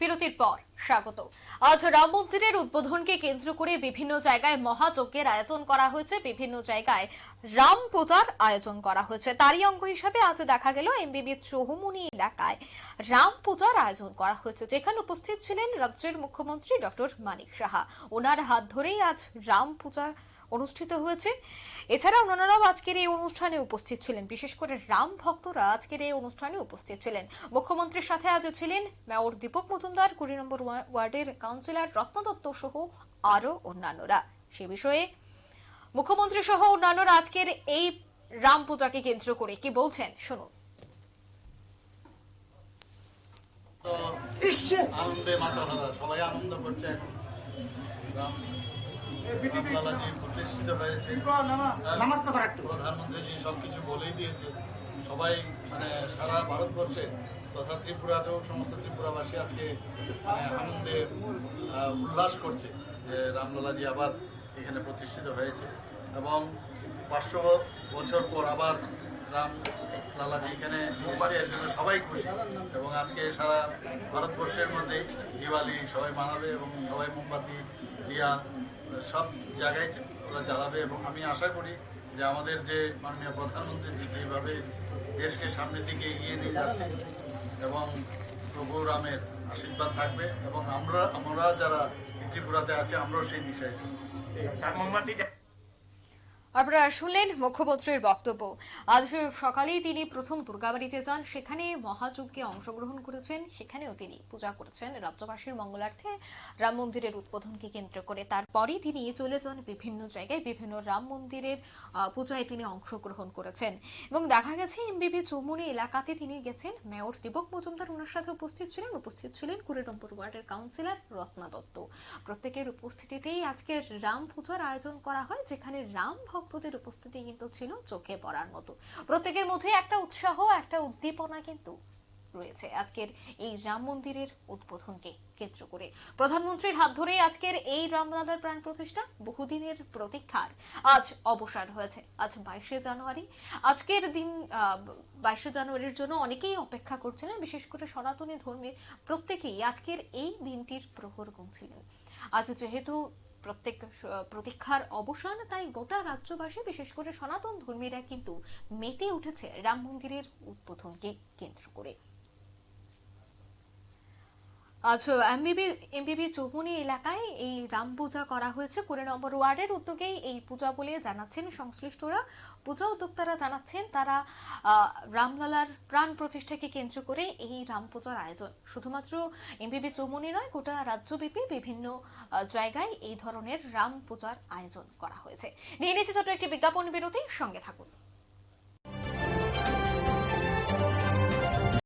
বিরতির পর স্বাগত। আজ রাম মন্দিরের উদ্বোধনকে কেন্দ্র করে বিভিন্ন জায়গায় মহাযজ্ঞের আয়োজন করা হয়েছে। বিভিন্ন জায়গায় রাম পূজার আয়োজন করা হয়েছে। তারই অঙ্গ হিসাবে আজ দেখা গেল এমবিবি চৌমুনি এলাকায় রাম পূজার আয়োজন করা হয়েছে। যেখানে উপস্থিত ছিলেন রাজ্যের মুখ্যমন্ত্রী ডক্টর মানিক সাহা। ওনার হাত ধরেই আজ রাম পূজা অনুষ্ঠিত হয়েছে। এছাড়া ওনারাও আজকের এই অনুষ্ঠানে উপস্থিত ছিলেন। বিশেষ করে রাম ভক্তরা আজকের এই অনুষ্ঠানে উপস্থিত ছিলেন। মুখ্যমন্ত্রীর সাথে আজ ছিলেন মেয়র দীপক মজুমদার, কুড়ি নম্বর ওয়া- ওয়ার্ডের কাউন্সিলর রত্ন দত্ত সহ আরও অন্যান্যরা। সে বিষয়ে মুখ্যমন্ত্রী সহ অন্যান্যরা আজকের এই রাম পূজাকে কেন্দ্র করে কি বলছেন? শুনুন। আনন্দে মাতালারা সবাই আনন্দ করছে প্রতিষ্ঠিত হয়েছে সবকিছু বলেই দিয়েছে। সবাই মানে সারা ভারতবর্ষে তথা ত্রিপুরাতেও সমস্ত ত্রিপুরাবাসী আজকে মানে আনন্দে উল্লাস করছে যে রামলালাজি আবার এখানে প্রতিষ্ঠিত হয়েছে। এবং পাঁচশো বছর পর আবার রাম লালাজি এখানে এসেছে সবাই খুশি। এবং আজকে সারা ভারতবর্ষের মধ্যে দিওয়ালি সবাই মানাবে এবং সবাই মোমবাতি, দিয়া, সব জায়গায় ওরা জ্বালাবে। এবং আমি আশা করি যে আমাদের যে মাননীয় প্রধানমন্ত্রী যে যেভাবে দেশকে সামনের দিকে এগিয়ে নিয়ে যাচ্ছে এবং প্রভু রামের আশীর্বাদ থাকবে এবং আমরা আমরা যারা ত্রিপুরাতে আছি, আমরাও সেই বিষয়ে আপনারা শুনলেন মুখ্যমন্ত্রীর বক্তব্য। আজ সকালেই তিনি প্রথম দুর্গাবাড়িতে যান। সেখানে মহাযজ্ঞে অংশগ্রহণ করেছেন। সেখানেও তিনি পূজা করেছেন রাজ্যবাসীর মঙ্গলার্থে। রাম মন্দিরের উদ্বোধনকে কেন্দ্র করে তারপরই তিনি চলে যান বিভিন্ন জায়গায়। বিভিন্ন রাম মন্দিরের পূজায় তিনি অংশগ্রহণ করেছেন। এবং দেখা গেছে, এমবিবি চৌমুনি এলাকাতে তিনি গেছেন। মেয়র দীপক মজুমদার ওনার সাথে উপস্থিত ছিলেন। উপস্থিত ছিলেন কুড়ি ওয়ার্ডের কাউন্সিলর রত্না দত্ত। প্রত্যেকের উপস্থিতিতেই আজকে রাম পূজার আয়োজন করা হয়, যেখানে রাম ভক্তদের উপস্থিতি কিন্তু ছিল চোখে পড়ার মতো। প্রত্যেকের মধ্যে একটা উৎসাহ, একটা উদ্দীপনা কিন্তু রয়েছে আজকের এই রাম মন্দিরের উদ্বোধনকে কেন্দ্র করে। প্রধানমন্ত্রীর হাত ধরে আজকের এই রামলালার প্রাণ প্রতিষ্ঠা বহুদিনের প্রতীক্ষার আজ অবসান হয়েছে। আজ বাইশে জানুয়ারি। আজকের দিন বাইশে জানুয়ারির জন্য অনেকেই অপেক্ষা করছিলেন, বিশেষ করে সনাতনী ধর্মের প্রত্যেকেই আজকের এই দিনটির প্রহর গুনছিলেন। আজ যেহেতু প্রত্যেক প্রতীক্ষার অবসান, তাই গোটা রাজ্যবাসী, বিশেষ করে সনাতন ধর্মীরা কিন্তু মেতে উঠেছে রাম মন্দিরের উদ্বোধনকে কেন্দ্র করে। আজ এমবিবি এমবিবি চৌমুনি এলাকায় এই রাম পূজা করা হয়েছে। কুড়ি নম্বর ওয়ার্ডের উদ্যোগেই এই পূজা বলে জানাচ্ছেন সংশ্লিষ্টরা। পূজা উদ্যোক্তারা জানাচ্ছেন, তারা রামলালার প্রাণ প্রতিষ্ঠাকে কেন্দ্র করে এই রাম পূজার আয়োজন। শুধুমাত্র এমবিবি চৌমুনি নয়, গোটা রাজ্যব্যাপী বিভিন্ন জায়গায় এই ধরনের রাম পূজার আয়োজন করা হয়েছে। নিয়ে নিচ্ছে ছোট একটি বিজ্ঞাপন বিরতি সঙ্গে থাকুন।